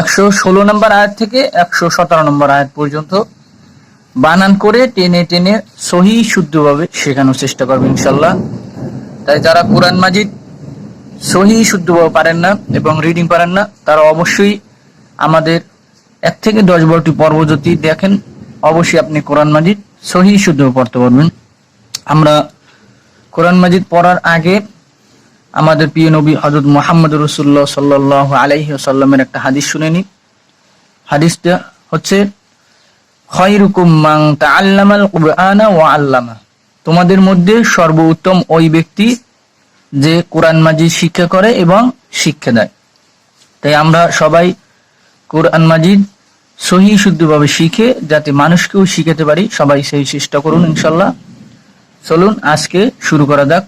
একশো ষোলো নম্বর আয়াত থেকে একশো সতেরো নম্বর আয়াত পর্যন্ত বানান করে টেনে টেনে সহি শুদ্ধভাবে শেখানোর চেষ্টা করবে ইনশাল্লাহ তাই যারা কোরআন মাজিদ সহি শুদ্ধভাবে পারেন না এবং রিডিং পারেন না, তারা অবশ্যই আমাদের এক থেকে দশ বারোটি পর্ব যদি দেখেন, অবশ্যই আপনি কোরআন মাজিদ সহি শুদ্ধভাবে পড়তে পারবেন। আমরা কোরআন মাজিদ পড়ার আগে আমাদের প্রিয় নবী হজরত মোহাম্মদ রসুল্লাহ সাল্লাহ আলাইহি সাল্লামের একটা হাদিস শুনে নি হাদিসটা হচ্ছে কুরআনা ওয়া আল্লামা। তোমাদের মধ্যে সর্বোত্তম ওই ব্যক্তি যে কোরআন মাজিদ শিক্ষা করে এবং শিক্ষা দেয়। তাই আমরা সবাই কোরআন মাজিদ সহি শুদ্ধভাবে শিখে, যাতে মানুষকেও শিখাতে পারি, সবাই সেই চেষ্টা করুন ইনশাল্লাহ চলুন, আজকে শুরু করা যাক।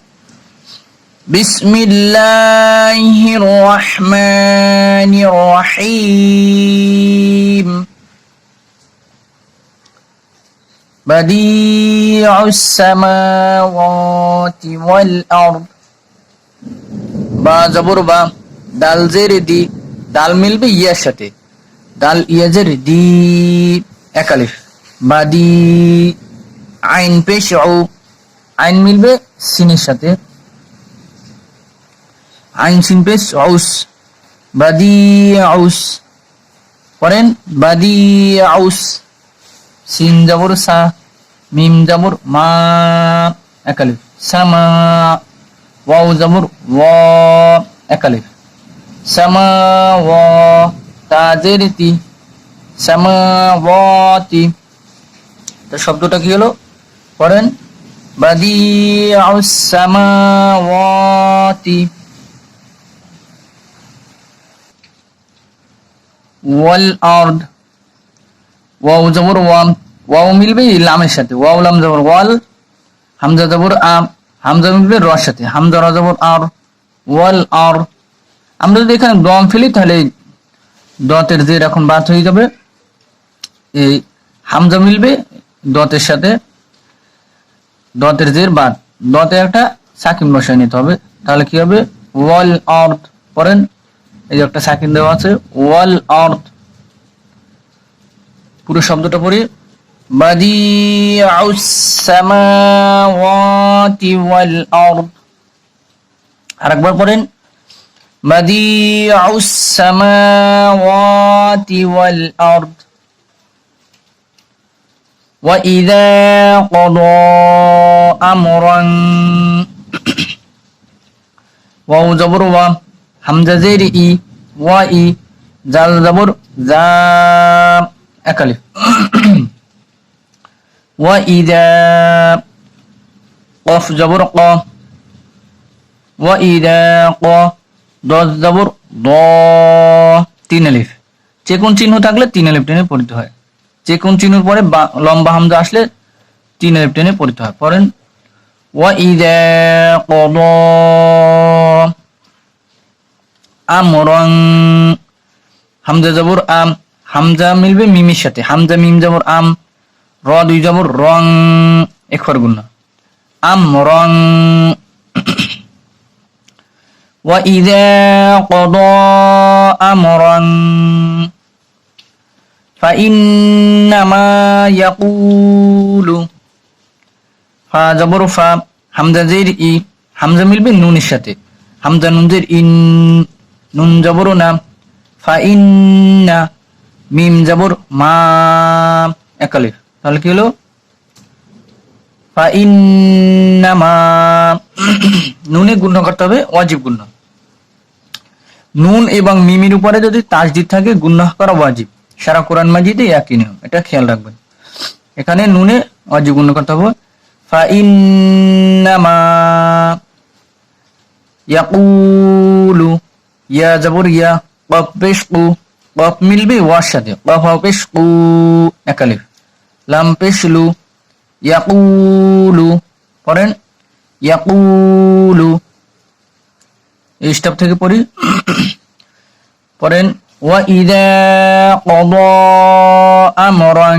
بسم الله الرحمن الرحيم بديع السماوات والأرض با زبر با دال زير دي دال مل بي يشتي دال يزر دي اكالف بدي عين بشعو عين مل بي سيني شتي আইন সিন আউস, বাদি আউস, পড়েন বাদি আউস, সিন জবর সা, মিম জবর মা একালিফ সামা ওয়াও জবর ওয়া একালিফ সামা ওয়া তাজের তি। সামা ওয়াতি তো। শব্দটা কি হলো? পড়েন বাদিউস সামাওয়াতি ওয়াল আরদ ওয়াও জবর ওয়াম ওয়াও মিলবে লামের সাথে। ওয়াও লাম জবর ওয়াল, হামজা জবর আম হামজা মিলবে রর সাথে। হামজা র জবর আর ওয়াল আর আমরা যদি এখানে দম ফেলি, তাহলে দতের জের এখন বাদ হয়ে যাবে। এই হামজা মিলবে দতের সাথে। দতের জের বাদ। দতে একটা সাকিন বসায় নিতে হবে। তাহলে কি হবে? ওয়াল আর্থ পড়েন এই যে একটা সাকিন দেওয়া আছে ওয়াল আর্থ পুরো শব্দটা পড়ি বাদিউস সামাওয়াতি ওয়াল আরদ আরেকবার পড়েন বাদিউস সামাওয়াতি ওয়াল আরদ وإذا قضى أمرا واو زبر হামজা জের ই, ওয়া ই, জাল জাবর, জা একালিফ ওয়া ইদা কফ জাবর, ক। ওয়া ইদা ক। দজ জাবর, দ। তিন আলিফ। চেকুন চিহ্ন থাকলে তিন আলিফ টেনে পড়িতে হয়। চেকুন চিহ্ন পরে লম্বা হামজা আসলে তিন আলিফ টেনে পড়িতে হয়। পড়েন, ওয়া ইদা দ। আমরং হামজা জবর আম হামজা মিলবে মিমের সাথে হামজা মিম জবর আম র দুই জবর রং একবার গুণ আম রং وإذا قضى أمرا فإنما يقول ফা জবর ফা হামজা জের ই হামজা মিলবে নুনের সাথে হামজা নুন জের ইন নুন জবর নাম ফাইন্না মিম জবর মা। একালিফ তাহলে কি হলো? ফাইন্নামা নুনে গুণ করতে হবে, ওয়াজিব গুণ নুন এবং মিমির উপরে যদি তাজদিদ থাকে গুণ করা ওয়াজিব। সারা কোরআন মাজিদে একই নিয়ম। এটা খেয়াল রাখবেন। এখানে নুনে ওয়াজিব গুণ করতে হবে। ফাইন্নামা ইয়াকুলু يقول يا زبر يا قف بشقو قف মিলবে ওয়ার সাথে قف بشقو একালিফ লাম পেশলু ইয়াকুলু পড়েন ইয়াকুলু এই স্টেপ থেকে পড়ি পড়েন وإذا قضى أمرا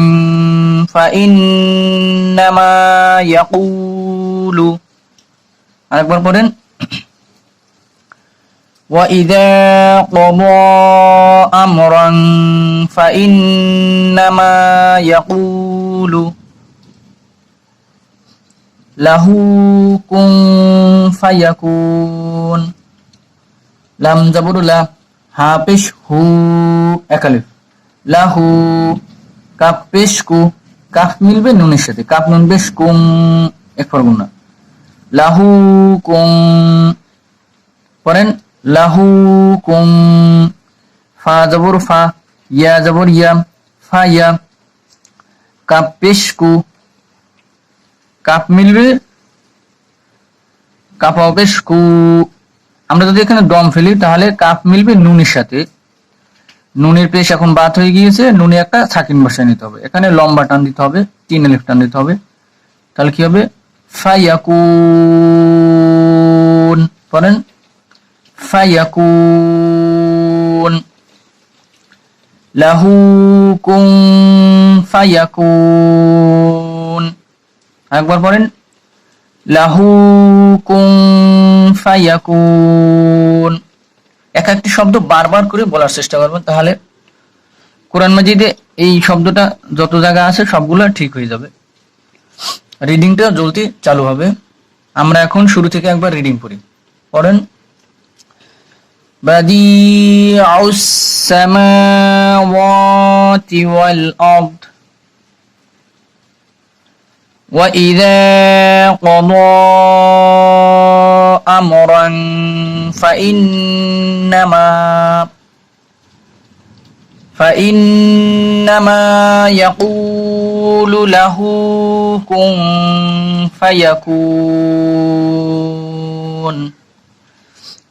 فإنما يقول আরেকবার পড়েন وإذا قضى أمرا فإنما يقول له كن فيكون লাম জাবর লা হা পেশ হু একালিফ লাহু কাপ পেশ কু কাফ মিলবে নুনের সাথে কাপ নুন বেশ কুম এক ফরগুন না লাহু কুম পড়েন লাহু কুম, ফা জবর ফা, ইয়া জবর ইয়া, ফা কাপ পেশ কু। কাপ মিলবে? কাপ পেশ কু। আমরা যদি এখানে দম ফেলি, তাহলে কাপ মিলবে নুনের সাথে। নুনের পেশ এখন বাদ হয়ে গিয়েছে, নুনে একটা সাকিন বসায় নিতে হবে। এখানে লম্বা টান দিতে হবে, তিন এলিফ টান দিতে হবে। তাহলে কি হবে? ফায়াকুন পড়েন? ফায়াকুন লাহু কুন ফায়াকুন একবার পড়েন. লাহু কুন ফায়াকুন এক একটি শব্দ বারবার করে বলার চেষ্টা করবেন, তাহলে কোরআন মাজিদে এই শব্দটা যত জায়গা আছে সবগুলো ঠিক হয়ে যাবে। রিডিংটা জলদি চালু হবে। আমরা এখন শুরু থেকে একবার রিডিং করি পড়েন। بديع السماوات والأرض. وإذا قضى أمرا فإنما فإنما يقول له كن فيكون.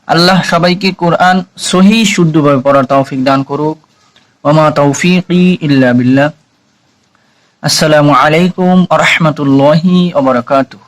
আল্লাহ সবাইকে কোরআন সহি, শুদ্ধভাবে পড়ার তৌফিক দান করুক। ওমা তৌফিকি ইল্লা বিল্লাহ। আসসালামু আলাইকুম আ রহমতুল্লাহি ওবরাকাতুহ